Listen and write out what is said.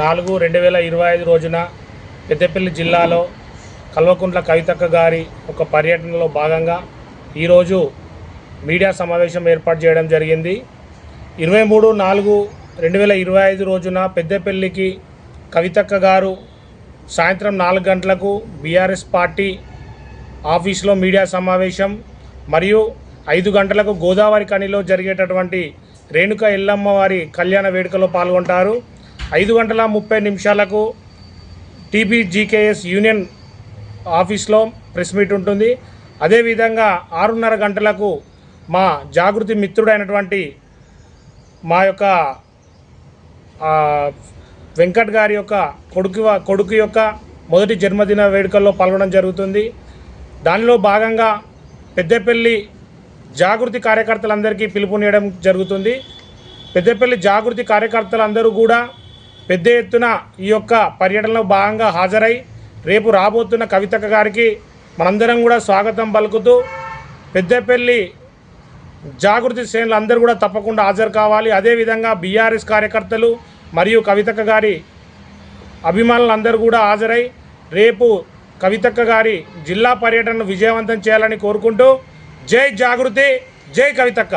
నాలుగు రెండు వేల ఇరవై ఐదు రోజున పెద్దపల్లి జిల్లాలో కల్వకుంట్ల కవితక్క గారి ఒక పర్యటనలో భాగంగా ఈరోజు మీడియా సమావేశం ఏర్పాటు చేయడం జరిగింది. ఇరవై మూడు నాలుగు రెండు వేల ఇరవై ఐదు రోజున పెద్దపల్లికి కవితక్క గారు సాయంత్రం నాలుగు గంటలకు బీఆర్ఎస్ పార్టీ ఆఫీస్లో మీడియా సమావేశం మరియు ఐదు గంటలకు గోదావరి కనిలో జరిగేటటువంటి రేణుక ఎల్లమ్మ వారి కళ్యాణ వేడుకలో పాల్గొంటారు. ఐదు గంటల ముప్పై నిమిషాలకు టీబీజీకేఎస్ యూనియన్ ఆఫీస్లో ప్రెస్ మీట్ ఉంటుంది. అదేవిధంగా ఆరున్నర గంటలకు మా జాగృతి మిత్రుడైనటువంటి మా యొక్క వెంకట్ గారి యొక్క కొడుకు కొడుకు యొక్క మొదటి జన్మదిన వేడుకల్లో పాల్గొనడం జరుగుతుంది. దానిలో భాగంగా పెద్దపల్లి జాగృతి కార్యకర్తలందరికీ పిలుపునియడం జరుగుతుంది. పెద్దపల్లి జాగృతి కార్యకర్తలందరూ కూడా పెద్ద ఎత్తున ఈ యొక్క పర్యటనలో భాగంగా హాజరై రేపు రాబోతున్న కవితక్క గారికి మనందరం కూడా స్వాగతం పలుకుతూ పెద్దపల్లి జాగృతి శ్రేణులు అందరూ కూడా తప్పకుండా హాజరు కావాలి. అదేవిధంగా బీఆర్ఎస్ కార్యకర్తలు మరియు కవితక్క గారి అభిమానులందరూ కూడా హాజరై రేపు కవితక్క గారి జిల్లా పర్యటనను విజయవంతం చేయాలని కోరుకుంటూ జై జాగృతి జై కవితక్క.